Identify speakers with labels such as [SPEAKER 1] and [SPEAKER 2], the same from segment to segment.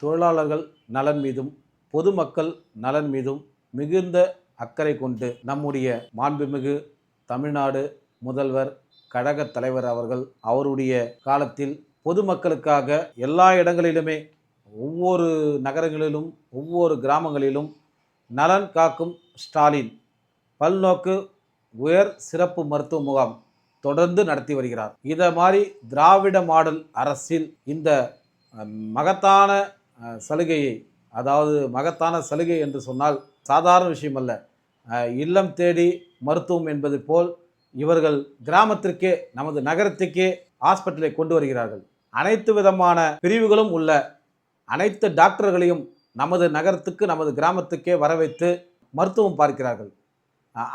[SPEAKER 1] தொழிலாளர்கள் நலன் மீதும் பொதுமக்கள் நலன் மீதும் மிகுந்த அக்கறை கொண்டு நம்முடைய மாண்புமிகு தமிழ்நாடு முதல்வர் கழகத் தலைவர் அவர்கள் அவருடைய காலத்தில் பொதுமக்களுக்காக எல்லா இடங்களிலுமே ஒவ்வொரு நகரங்களிலும் ஒவ்வொரு கிராமங்களிலும் நலன் காக்கும் ஸ்டாலின் பல்நோக்கு உயர் சிறப்பு மருத்துவ முகாம் தொடர்ந்து நடத்தி வருகிறார். இதை மாதிரி திராவிட மாடல் அரசில் இந்த மகத்தான சலுகையை அதாவது மகத்தான சலுகை என்று சொன்னால் சாதாரண விஷயம் அல்ல இல்லம் தேடி மருத்துவம் என்பது போல் இவர்கள் கிராமத்திற்கே நமது நகரத்துக்கே ஹாஸ்பிட்டலை கொண்டு வருகிறார்கள். அனைத்து விதமான பிரிவுகளும் உள்ள அனைத்து டாக்டர்களையும் நமது நகரத்துக்கு நமது கிராமத்துக்கே வர வைத்து மருத்துவம் பார்க்கிறார்கள்.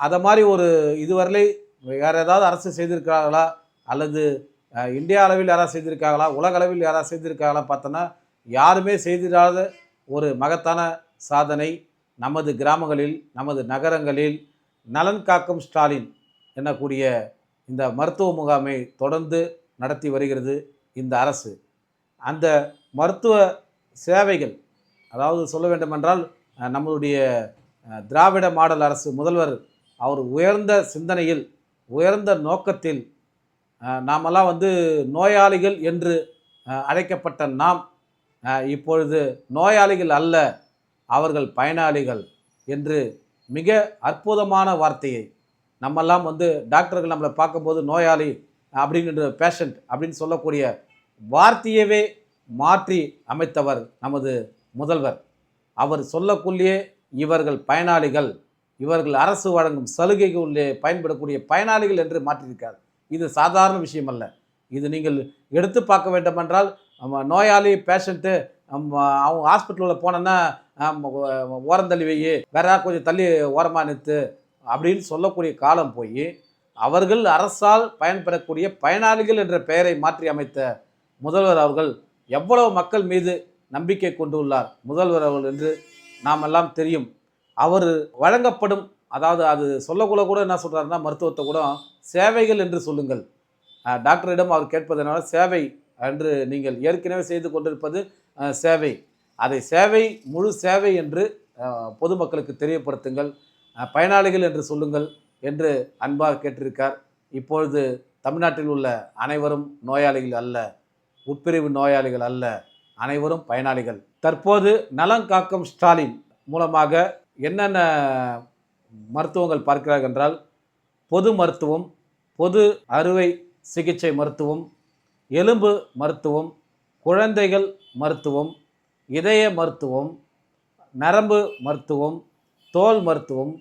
[SPEAKER 1] அதை மாதிரி ஒரு இதுவரையிலே வேறு ஏதாவது அரசு செய்திருக்கிறார்களா அல்லது இந்திய இந்தியா அளவில் யாராவது செய்திருக்காங்களா? உலக அளவில் யாராவது செய்திருக்காங்களா பார்த்தோன்னா யாருமே செய்திடாத ஒரு மகத்தான சாதனை நமது கிராமங்களில் நமது நகரங்களில் நலன் காக்கும் ஸ்டாலின் எனக்கூடிய இந்த மருத்துவ முகாமை தொடர்ந்து நடத்தி வருகிறது இந்த அரசு. அந்த மருத்துவ சேவைகள் அதாவது சொல்ல வேண்டுமென்றால் நம்மளுடைய திராவிட மாடல் அரசு முதல்வர் அவர் உயர்ந்த சிந்தனையில் உயர்ந்த நோக்கத்தில் நாமெல்லாம் வந்து நோயாளிகள் என்று அழைக்கப்பட்ட நாம் இப்பொழுது நோயாளிகள் அல்ல அவர்கள் பயனாளிகள் என்று மிக அற்புதமான வார்த்தையை நம்மெல்லாம் வந்து டாக்டர்கள் நம்மளை பார்க்கும்போது நோயாளி அப்படின்ற பேஷண்ட் அப்படின்னு சொல்லக்கூடிய வார்த்தையவே மாற்றி அமைத்தவர் நமது முதல்வர். அவர் சொல்லக்குள்ளேயே இவர்கள் பயனாளிகள் இவர்கள் அரசு வழங்கும் சலுகைகளிலே பயன்படக்கூடிய பயனாளிகள் என்று மாற்றியிருக்கார். இது சாதாரண விஷயம் அல்ல இது நீங்கள் எடுத்து பார்க்க வேண்டுமென்றால் நம்ம நோயாளி பேஷண்ட்டு நம்ம அவங்க ஹாஸ்பிட்டலில் போனோன்னா ஓரம் தள்ளி வை வேற யாராவது கொஞ்சம் தள்ளி ஓரமாக நிறுத்து அப்படின்னு சொல்லக்கூடிய காலம் போய் அவர்கள் அரசால் பயன்பெறக்கூடிய பயனாளிகள் என்ற பெயரை மாற்றி அமைத்த முதல்வர் அவர்கள் எவ்வளவு மக்கள் மீது நம்பிக்கை கொண்டுள்ளார் முதல்வர் அவர்கள் என்று நாம் எல்லாம் தெரியும். அவர் வழங்கப்படும் அதாவது அது சொல்லக்குள்ள கூட என்ன சொல்கிறாருன்னா மருத்துவத்தை கூட சேவைகள் என்று சொல்லுங்கள். டாக்டரிடம் அவர் கேட்பதனால சேவை என்று நீங்கள் ஏற்கனவே செய்து கொண்டிருப்பது சேவை. அதை சேவை முழு சேவை என்று பொதுமக்களுக்கு தெரியப்படுத்துங்கள். பயனாளிகள் என்று சொல்லுங்கள் என்று அன்பாக கேட்டிருக்கார். இப்பொழுது தமிழ்நாட்டில் உள்ள அனைவரும் நோயாளிகள் அல்ல உட்பிரிவு நோயாளிகள் அல்ல அனைவரும் பயனாளிகள். தற்போது நலம் காக்கும் ஸ்டாலின் மூலமாக என்னென்ன மருத்துவங்கள் பார்க்கிறார்கள் என்றால் பொது மருத்துவம் பொது அறுவை சிகிச்சை மருத்துவம் எலும்பு மருத்துவம் குழந்தைகள் மருத்துவம் இதய மருத்துவம் நரம்பு மருத்துவம் தோல் மருத்துவம்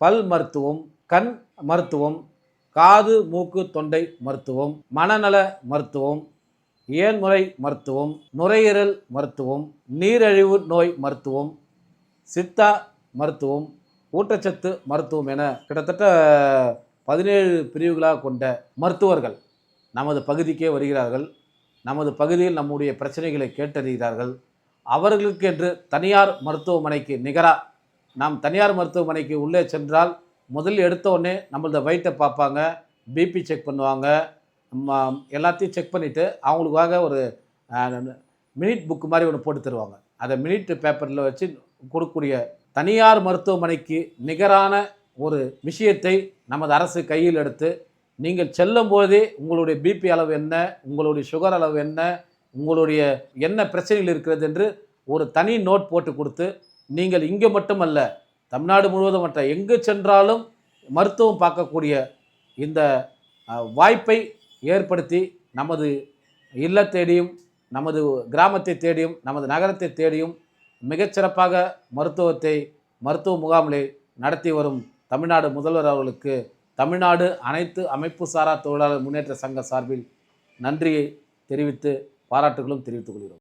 [SPEAKER 1] பல் மருத்துவம் கண் மருத்துவம் காது மூக்கு தொண்டை மருத்துவம் மனநல மருத்துவம் ஏன்முறை மருத்துவம் நுரையீரல் மருத்துவம் நீரிழிவு நோய் மருத்துவம் சித்தா மருத்துவம் ஊட்டச்சத்து மருத்துவம் என கிட்டத்தட்ட பதினேழு பிரிவுகளாக கொண்ட மருத்துவர்கள். நமது பகுதிக்கே வருகிறார்கள். நமது பகுதியில் நம்முடைய பிரச்சனைகளை கேட்டறிகிறார்கள். அவர்களுக்கு என்று தனியார் மருத்துவமனைக்கு நிகராக நாம் தனியார் மருத்துவமனைக்கு உள்ளே சென்றால் முதல் எடுத்த உடனே நம்மளது வயிற்றை பார்ப்பாங்க பிபி செக் பண்ணுவாங்க. ம- எல்லாத்தையும் செக் பண்ணிவிட்டு அவங்களுக்காக ஒரு மினிட் புக் மாதிரி ஒன்று போட்டு தருவாங்க. அதை மினிட் பேப்பரில் வச்சு கொடுக்கக்கூடிய தனியார் மருத்துவமனைக்கு நிகரான ஒரு விஷயத்தை நமது அரசு கையில் எடுத்து நீங்கள் செல்லும் போதே உங்களுடைய பிபி அளவு என்ன உங்களுடைய சுகர் அளவு என்ன உங்களுடைய என்ன பிரச்சனைகள் இருக்கிறது என்று ஒரு தனி நோட் போட்டு கொடுத்து நீங்கள் இங்கே மட்டுமல்ல தமிழ்நாடு முழுவதும் மற்ற எங்கு சென்றாலும் மருத்துவம் பார்க்கக்கூடிய இந்த வாய்ப்பை ஏற்படுத்தி நமது இல்ல தேடியும் நமது கிராமத்தை தேடியும் நமது நகரத்தை தேடியும் மிகச்சிறப்பாக மருத்துவத்தை மருத்துவ முகாமிலே நடத்தி வரும் தமிழ்நாடு முதல்வர் அவர்களுக்கு தமிழ்நாடு அனைத்து அமைப்பு சாரா தொழிலாளர் முன்னேற்ற சங்க சார்பில் நன்றியை தெரிவித்து பாராட்டுகளும் தெரிவித்துக் கொள்கிறோம்.